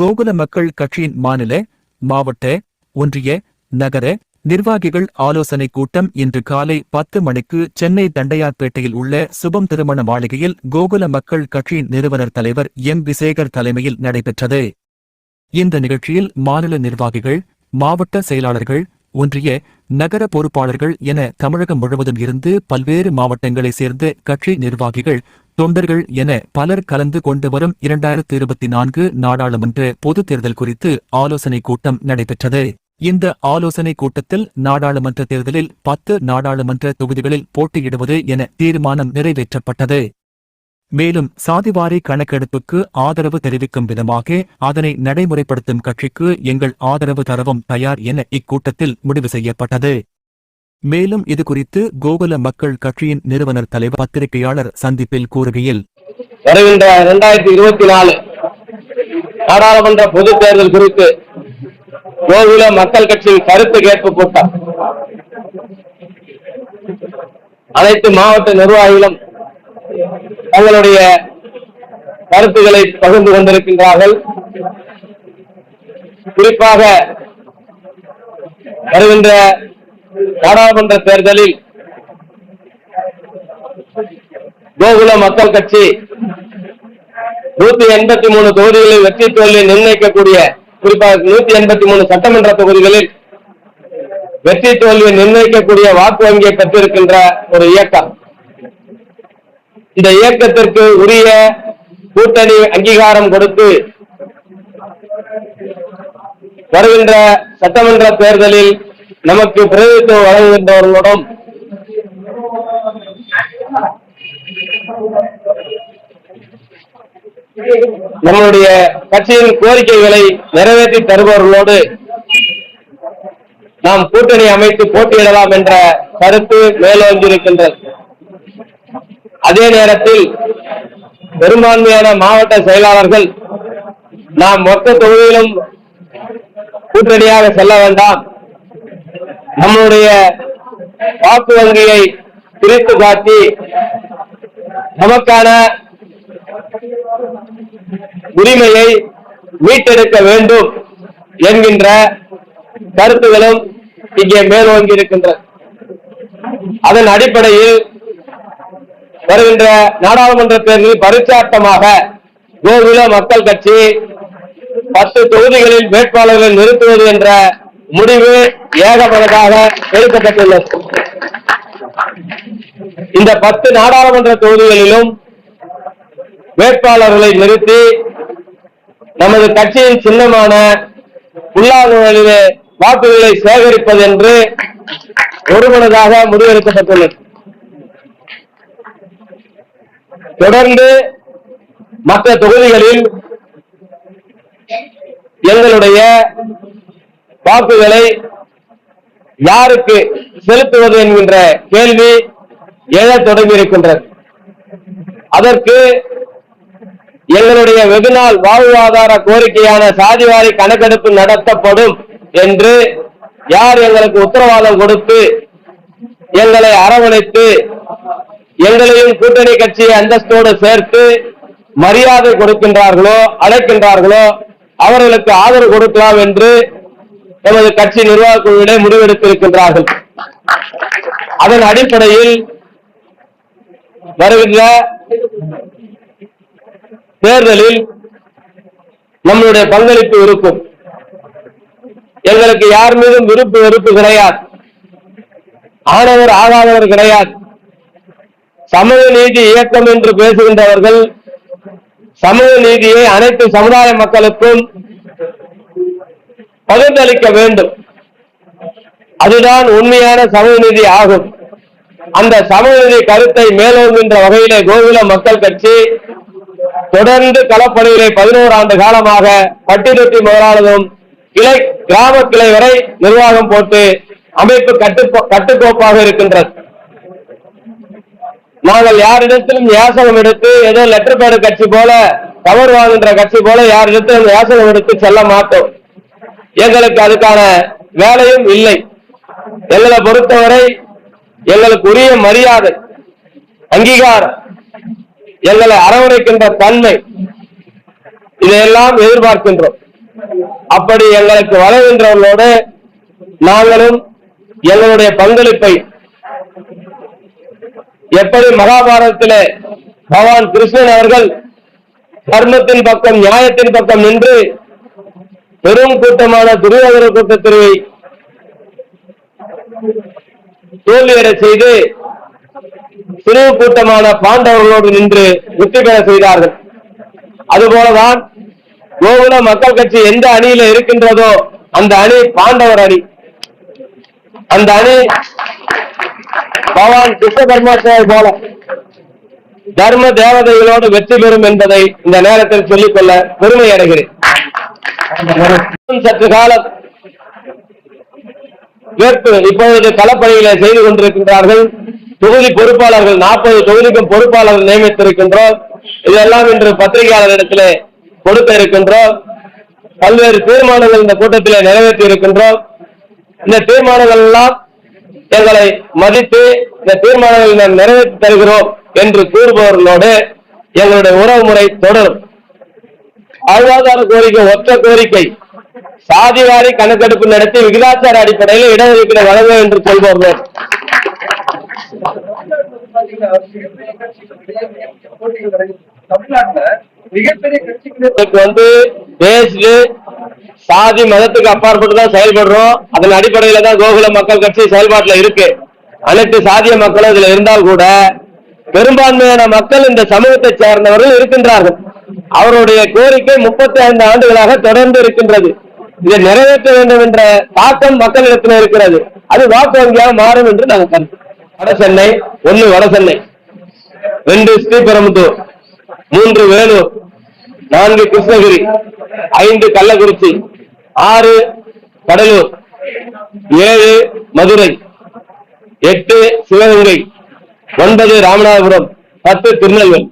கோகுல மக்கள் கட்சியின் மாநில மாவட்ட ஒன்றிய நகர நிர்வாகிகள் ஆலோசனை கூட்டம் இன்று காலை பத்து மணிக்கு சென்னை தண்டையார்பேட்டையில் உள்ள சுபம் திருமண மாளிகையில் கோகுல மக்கள் கட்சியின் நிறுவனர் தலைவர் எம். விசேகர் தலைமையில் நடைபெற்றது. இந்த நிகழ்ச்சியில் மாநில நிர்வாகிகள் மாவட்ட செயலாளர்கள் ஒன்றிய நகர பொறுப்பாளர்கள் என தமிழகம் முழுவதும் இருந்து பல்வேறு மாவட்டங்களைச் சேர்ந்த கட்சி நிர்வாகிகள் தொண்டர்கள் என பலர் கலந்து கொண்டு வரும் இரண்டாயிரத்தி இருபத்தி நான்கு நாடாளுமன்ற பொதுத் தேர்தல் குறித்து ஆலோசனைக் கூட்டம் நடைபெற்றது. இந்த ஆலோசனைக் கூட்டத்தில் நாடாளுமன்ற தேர்தலில் பத்து நாடாளுமன்ற தொகுதிகளில் போட்டியிடுவது என தீர்மானம் நிறைவேற்றப்பட்டது. மேலும் சாதிவாரி கணக்கெடுப்புக்கு ஆதரவு தெரிவிக்கும் விதமாக அதனை நடைமுறைப்படுத்தும் கட்சிக்கு எங்கள் ஆதரவு தரவும் தயார் என இக்கூட்டத்தில் முடிவு செய்யப்பட்டது. மேலும் இது குறித்து கோகுல மக்கள் கட்சியின் நிறுவனர் தலைவர் பத்திரிகையாளர் சந்திப்பில் கூறுகையில் வருகின்ற இரண்டாயிரத்தி இருபத்தி நாலு நாடாளுமன்ற பொதுத் தேர்தல் குறித்து கோகுல மக்கள் கட்சியின் கருத்து கேட்பு கூட்டம். அனைத்து மாவட்ட நிர்வாகிகளும் தங்களுடைய கருத்துக்களை பகிர்ந்து கொண்டிருக்கின்றார்கள். குறிப்பாக வருகின்ற நாடாளுமன்ற தேர்தலில் கோகுல மக்கள் கட்சி நூத்தி எண்பத்தி மூணு தொகுதிகளில் வெற்றி தோல்வி நிர்ணயிக்கக்கூடிய குறிப்பாக நூத்தி எண்பத்தி மூணு சட்டமன்ற தொகுதிகளில் வெற்றி தோல்வியை நிர்ணயிக்கக்கூடிய வாக்கு வங்கியை பெற்றிருக்கின்ற ஒரு இயக்கம். இந்த இயக்கத்திற்கு உரிய கூட்டணி அங்கீகாரம் கொடுத்து வருகின்ற சட்டமன்ற தேர்தலில் நமக்கு பிரதிநிதித்துவம் வழங்குகின்றவர்களுடன் நம்முடைய கட்சியின் கோரிக்கைகளை நிறைவேற்றி தருபவர்களோடு நாம் கூட்டணி அமைத்து போட்டியிடலாம் என்ற கருத்து மேலோங்கியிருக்கின்றது. அதே நேரத்தில் பெரும்பான்மையான மாவட்ட செயலாளர்கள் நாம் மொத்த தொகுதியிலும் கூட்டணியாக செல்ல வேண்டாம். நம்முடைய வாக்கு வங்கியை பிரித்து காட்டி நமக்கான உரிமையை மீட்டெடுக்க வேண்டும் என்கின்ற கருத்துகளும் இங்கே மேலோங்கி இருக்கின்றன. அதன் அடிப்படையில் வருகின்ற நாடாளுமன்ற தேர்தலில் பரிச்சாட்டமாக கோகுல மக்கள் கட்சி பத்து தொகுதிகளில் வேட்பாளர்களை நிறுத்துவது என்ற முடிவு ஏகமனதாக எடுக்கப்பட்டுள்ளது. இந்த பத்து நாடாளுமன்ற தொகுதிகளிலும் வேட்பாளர்களை நிறுத்தி நமது கட்சியின் சின்னமான புல்லாங்குழலிலே வாக்குகளை சேகரிப்பது என்று ஒருமனதாக முடிவெடுக்கப்பட்டுள்ளது. தொடர்ந்து மற்ற தொகுதிகளில் எங்களுடைய வாக்குகளை யாருக்கு செலுத்துவது என்கின்ற கேள்வி எழத் தொடங்கி இருக்கின்றது அதற்கு எங்களுடைய வெகுநாள் வாழ்வாதார கோரிக்கையான சாதிவாரி கணக்கெடுப்பு நடத்தப்படும் என்று யார் எங்களுக்கு உத்தரவாதம் கொடுத்து எங்களை அரவணைத்து எங்களையும் கூட்டணி கட்சியை அந்தஸ்தோடு சேர்த்து மரியாதை கொடுக்கின்றார்களோ அழைக்கின்றார்களோ அவர்களுக்கு ஆதரவு கொடுக்கலாம் என்று எமது கட்சி நிர்வாக குழுவிலே முடிவெடுத்திருக்கின்றார்கள். அதன் அடிப்படையில் வருகின்ற தேர்தலில் நம்மளுடைய பங்களிப்பு இருக்கும். எங்களுக்கு யார் மீதும் விருப்பு வெறுப்பு கிடையாது. ஆனவர் ஆகாதவர் கிடையாது. சமூக நீதி இயக்கம் என்று பேசுகின்றவர்கள் சமூக நீதியை அனைத்து சமுதாய மக்களுக்கும் பகிர்ந்தளிக்க வேண்டும். அதுதான் உண்மையான சமூக ஆகும். அந்த சமூக கருத்தை மேலோங்குகின்ற வகையிலே கோகுல மக்கள் கட்சி தொடர்ந்து களப்பணிகளை பதினோரு ஆண்டு காலமாக பட்டிதொட்டி முதலாளதும் கிளை கிராம கிளை வரை நிர்வாகம் போட்டு அமைப்பு கட்டு கட்டுக்கோப்பாக இருக்கின்றது. நாங்கள் யாரிடத்திலும் யாசகம் எடுத்து ஏதோ லெட்டர் பேடு கட்சி போல கவர் வாங்குகின்ற கட்சி போல யாரிடத்திலும் யாசகம் எடுத்து செல்ல மாட்டோம். எங்களுக்கு அதுக்கான வேலையும் இல்லை. எங்களை பொறுத்தவரை எங்களுக்கு உரிய மரியாதை அங்கீகாரம் எங்களை அரவணைக்கின்ற தன்மை இதையெல்லாம் எதிர்பார்க்கின்றோம். அப்படி எங்களுக்கு வளர்கின்றவர்களோடு நாங்களும் எங்களுடைய பங்களிப்பை எப்படி மகாபாரதத்திலே பகவான் கிருஷ்ணன் அவர்கள் தர்மத்தின் பக்கம் நியாயத்தின் பக்கம் நின்று பெரும் கூட்டமான துரியோதன கூட்டத்திற்கு தோல்வியடை செய்து சிறு கூட்டமான பாண்டவர்களோடு நின்று வெற்றி பெற செய்தார்கள். அதுபோலதான் கோகுல மக்கள் கட்சி எந்த அணியில இருக்கின்றதோ அந்த அணி பாண்டவர் அணி. அந்த அணி பகவான் கிருஷ்ண போல தர்ம தேவதைகளோடு வெற்றி பெறும் என்பதை இந்த நேரத்தில் சொல்லிக்கொள்ள பெருமை அடைகிறேன். சற்று காலம் வேட்பு இப்பொழுது களப்பணிகளை செய்து கொண்டிருக்கின்றார்கள். தொகுதி பொறுப்பாளர்கள் நாற்பது தொகுதிக்கும் பொறுப்பாளர்கள் நியமித்திருக்கின்றோம். இதெல்லாம் இன்று பத்திரிகையாளரிடத்திலே கொடுக்க இருக்கின்றோம். பல்வேறு தீர்மானங்கள் இந்த கூட்டத்திலே நிறைவேற்றி இருக்கின்றோம். இந்த தீர்மானங்கள் எல்லாம் எங்களை மதித்து இந்த தீர்மானங்களை நாம் நிறைவேற்றி தருகிறோம் என்று கூறுபவர்களோடு எங்களுடைய உறவு முறை தொடரும். வாழ்வாதார கோரிக்கை ஒற்ற கோரிக்கை. சாதிவாரி கணக்கெடுப்பு நடத்தி விகிதாச்சார அடிப்படையில் இடஒதுக்கீடு வழங்க என்று சொல்பவர்கள் வந்து பேஸ்டு சாதி மதத்துக்கு அப்பாற்பட்டு தான் செயல்படுறோம். அதன் அடிப்படையில தான் கோகுல மக்கள் கட்சி செயல்பாட்டுல இருக்கு. அனைத்து சாதிய மக்களும் இதுல இருந்தால் கூட பெரும்பான்மையான மக்கள் இந்த சமூகத்தை சேர்ந்தவர்கள் இருக்கின்றார்கள். அவருடைய கோரிக்கை முப்பத்தி ஐந்து ஆண்டுகளாக தொடர்ந்து இருக்கின்றது. இதை நிறைவேற்ற வேண்டும் என்ற தாக்கம் மக்களிடத்தில் இருக்கிறது. அது வாக்கு வங்கியாக மாறும் என்று நாங்கள் கருத்து வட சென்னை ஒன்னு வட சென்னை ரெண்டு ஸ்ரீபெரும்புத்தூர் மூன்று வேலூர் நான்கு கிருஷ்ணகிரி ஐந்து கள்ளக்குறிச்சி ஆறு கடலூர் ஏழு மதுரை எட்டு சிவகங்கை ஒன்பது ராமநாதபுரம் பத்து திருநெல்வேலி.